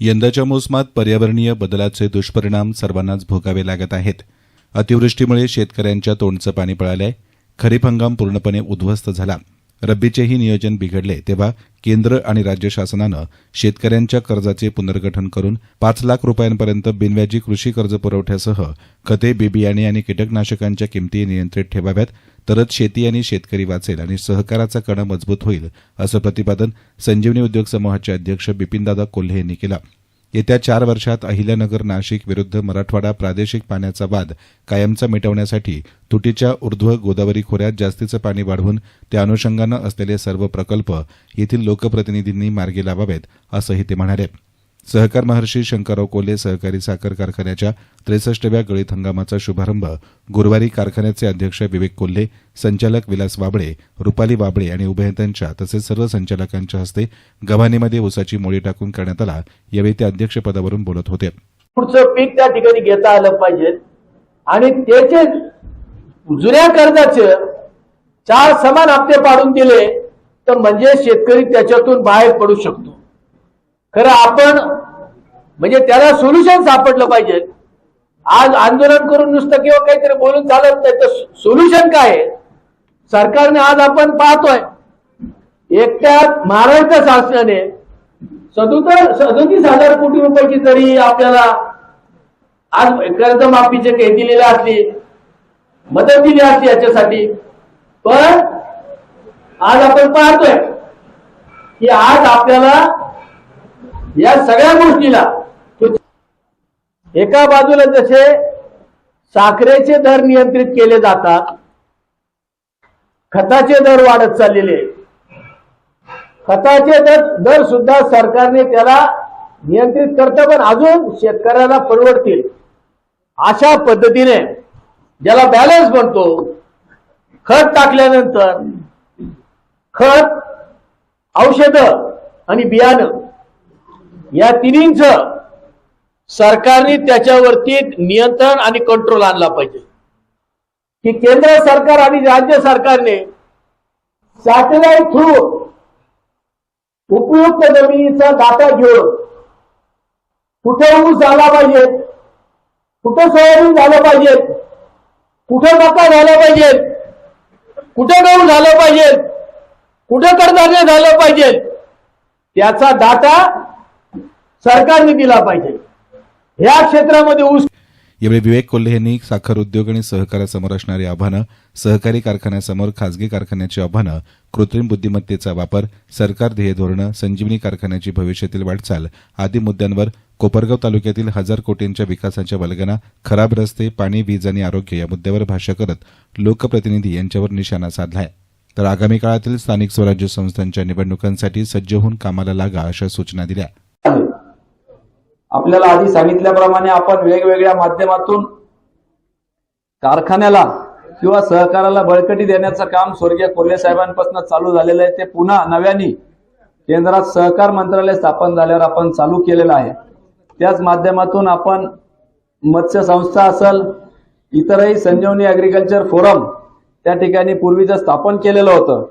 यंदाच्या मोसमात पर्यावरणीय बदलाचे दुष्परिणाम सर्वांनाच भोगावे लागत आहेत. अतिवृष्टीमुळे शेतकऱ्यांच्या तोंडचं पाणी पळालंय. खरीप हंगाम पूर्णपणे उद्ध्वस्त झाला. रब्बीचेही नियोजन बिघडले तेव्हा केंद्र आणि राज्य शासनानं शेतकऱ्यांच्या कर्जाचे पुनर्गठन करून पाच लाख रुपयांपर्यंत बिनव्याजी कृषी कर्ज पुरवठ्यासह खते बिबियाणे आणि कीटकनाशकांच्या किमती नियंत्रित ठेवाव्यात तरच शेती आणि शेतकरी वाचेल आणि सहकाराचा कणा मजबूत होईल असं प्रतिपादन संजीवनी उद्योग समूहाचे अध्यक्ष बिपिनदादा कोल्हे यांनी केलं. येत्या चार वर्षात अहिल्यानगर नाशिक विरुद्ध मराठवाडा प्रादेशिक पाण्याचा वाद कायमचा मिटवण्यासाठी तुटीच्या ऊर्ध्व गोदावरी खोऱ्यात जास्तीचं पाणी वाढवून त्या अनुषंगानं असलेले सर्व प्रकल्प येथील लोकप्रतिनिधींनी मार्गी लावावेत असंही ते म्हणाले. सहकार महर्षी शंकरराव कोल्हे सहकारी साखर कारखान्याच्या त्रेसष्टव्या गळीत हंगामाचा शुभारंभ गुरुवारी कारखान्याचे अध्यक्ष विवेक कोल्हे संचालक विलास वाबळे रुपाली वाबळे आणि उभयतांच्या तसेच सर्व संचालकांच्या हस्ते गव्हाणीमध्ये ऊसाची मोळी टाकून करण्यात आला. यावेळी ते अध्यक्षपदावरून बोलत होते. पुढचं पीक त्या ठिकाणी घेता आलं पाहिजे. आणि त्याचे जुन्या कर्जाचे चार समान हप्ते पाडून दिले तर म्हणजे शेतकरी त्याच्यातून बाहेर पडू शकतो. खरं आपण म्हणजे त्याला सोल्युशन सापडलं पाहिजे. आज आंदोलन करून नुसतं किंवा काहीतरी बोलून चालत नाही तर सोल्युशन काय आहे? सरकारने आज आपण पाहतोय एकट्या महाराष्ट्र शासनाने सदुतर सदोतीस हजार कोटी रुपयाची जरी आपल्याला आज कर्जमाफीचे काही दिलेले असली मदत दिली असली याच्यासाठी पण आज आपण पाहतोय की आज आपल्याला या सगळ्या गोष्टीला एका बाजूला जसे साखरेचे दर नियंत्रित केले जातात खताचे दर वाढत चाललेले खताचे दर दर सुद्धा सरकारने त्याला नियंत्रित करतं पण अजून शेतकऱ्याला परवडतील. अशा पद्धतीने ज्याला बॅलन्स म्हणतो खत टाकल्यानंतर खत औषध आणि बियाणं या तिन्हींचं सरकारने त्याच्यावरती नियंत्रण आणि कंट्रोल आणला पाहिजे. की केंद्र सरकार आणि राज्य सरकारने सॅटेलाइट थ्रू उपयुक्त जमिनीचा डाटा घेऊन कुठे ऊस झाला पाहिजे कुठे सोयाबीन झालं पाहिजे कुठे मका झाला पाहिजे कुठे गहू झालं पाहिजे कुठे कडधान्य झालं पाहिजे त्याचा डाटा सरकारने दिला पाहिजे. या क्षेत्रामध्ये ऊस यावेळी विवेक कोल्हे यांनी साखर उद्योग आणि सहकारासमोर असणारी आव्हानं सहकारी कारखान्यासमोर खासगी कारखान्याची आव्हानं कृत्रिम बुद्धिमत्तेचा वापर सरकार ध्येय धोरणं संजीवनी कारखान्याची भविष्यातील वाटचाल आदी मुद्द्यांवर कोपरगाव तालुक्यातील हजार कोटींच्या विकासाच्या वल्गना खराब रस्ते पाणी वीज आणि आरोग्य या मुद्द्यावर भाष्य करत लोकप्रतिनिधी यांच्यावर निशाणा साधलाय. तर आगामी काळातील स्थानिक स्वराज्य संस्थांच्या निवडणुकांसाठी सज्ज होऊन कामाला लागा अशा सूचना दिल्या. आपल्याला आधी सांगितल्याप्रमाणे आपण वेगवेगळ्या माध्यमातून कारखान्याला किंवा सहकाराला बळकटी देण्याचं काम स्वर्गीय कोल्हे साहेबांपासून चालू झालेलं आहे. ते पुन्हा नव्याने केंद्रात सहकार मंत्रालय स्थापन झाल्यावर आपण चालू केलेलं आहे. त्याच माध्यमातून आपण मत्स्य संस्था असल इतरही संजीवनी ॲग्रिकल्चर फोरम त्या ठिकाणी पूर्वीचं स्थापन केलेलं होतं.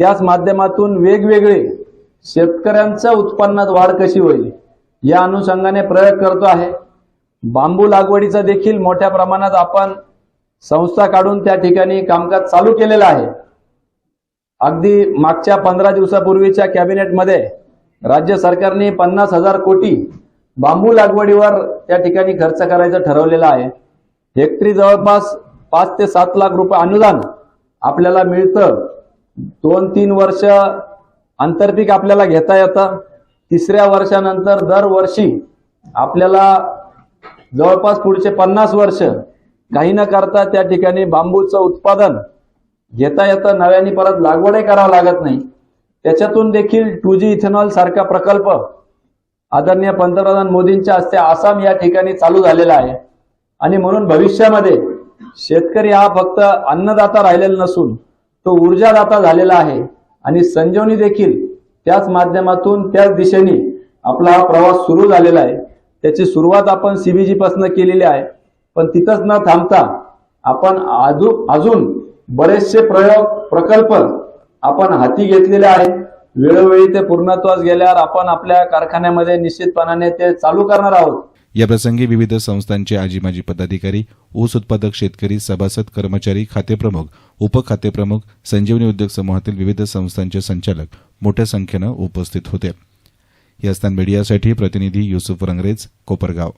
त्याच माध्यमातून वेगवेगळे शेतकऱ्यांच्या उत्पन्नात वाढ कशी होईल? या अनुषंगाने प्रयोग करतो आहे. बांबू लागवडीचा देखील मोठ्या प्रमाणात आपण संस्था काढून त्या ठिकाणी कामकाज चालू केलेलं आहे. अगदी मागच्या पंधरा दिवसापूर्वीच्या कॅबिनेटमध्ये राज्य सरकारने पन्नास हजार कोटी बांबू लागवडीवर त्या ठिकाणी खर्च करायचं ठरवलेलं आहे. हेक्टरी जवळपास पाच ते सात लाख रुपये अनुदान आपल्याला मिळतं. दोन तीन वर्ष आंतरपीक आपल्याला घेता येतं. तिसऱ्या वर्षानंतर दरवर्षी आपल्याला जवळपास पुढचे पन्नास वर्ष काही न करता त्या ठिकाणी बांबूचं उत्पादन घेता येता नव्याने परत लागवडही करावं लागत नाही. त्याच्यातून देखील टू जी इथेनॉल सारखा प्रकल्प आदरणीय पंतप्रधान मोदींच्या हस्ते आसाम या ठिकाणी चालू झालेला आहे. आणि म्हणून भविष्यामध्ये शेतकरी हा फक्त अन्नदाता राहिलेला नसून तो ऊर्जादाता झालेला आहे. आणि संजीवनी देखील त्याच माध्यमातून त्याच दिशेने आपला हा प्रवास सुरू झालेला आहे. त्याची सुरुवात आपण सीबीजी पासून केलेली आहे. पण तिथंच न थांबता आपण अजून अजून बरेचसे प्रयोग प्रकल्प आपण हाती घेतलेले आहेत. वेळोवेळी ते पूर्णत्वास गेल्यावर आपण आपल्या कारखान्यामध्ये निश्चितपणाने ते चालू करणार आहोत. याप्रसंगी विविध संस्थांचे आजी माजी पदाधिकारी ऊस उत्पादक शेतकरी सभासद कर्मचारी खातेप्रमुख उपखातेप्रमुख संजीवनी उद्योग समूहातील विविध संस्थांचे संचालक मोठ्या संख्येनं उपस्थित होते. या मीडियासाठी प्रतिनिधी युसुफ रंगरेज कोपरगाव.